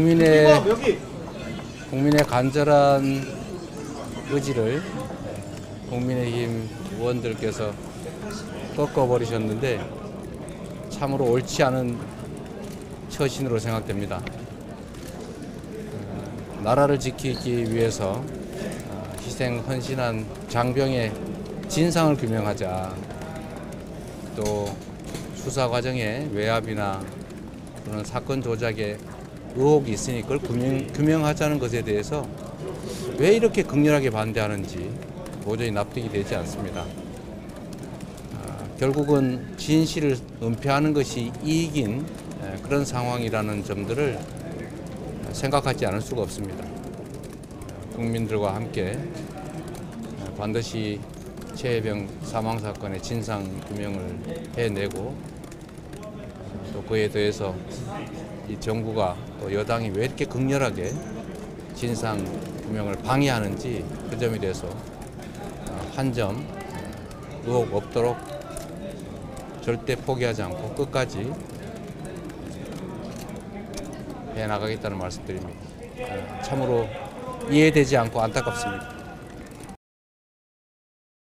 국민의 국민의 간절한 의지를 국민의힘 의원들께서 꺾어버리셨는데 참으로 옳지 않은 처신으로 생각됩니다. 어, 나라를 지키기 위해서 어, 희생 헌신한 장병의 진상을 규명하자. 또 수사 과정에 외압이나 또는 사건 조작에 의혹이 있으니 그걸 규명, 규명하자는 것에 대해서 왜 이렇게 극렬하게 반대하는지 도저히 납득이 되지 않습니다. 아, 결국은 진실을 은폐하는 것이 이익인 에, 그런 상황이라는 점들을 생각하지 않을 수가 없습니다. 국민들과 함께 에, 반드시 최혜병 사망 사건의 진상 규명을 해내고 또 그에 대해서 이 정부가 또 여당이 왜 이렇게 극렬하게 진상 규명을 방해하는지 그 점에 대해서 한 점 의혹 없도록 절대 포기하지 않고 끝까지 해 나가겠다는 말씀드립니다. 아, 참으로 이해되지 않고 안타깝습니다.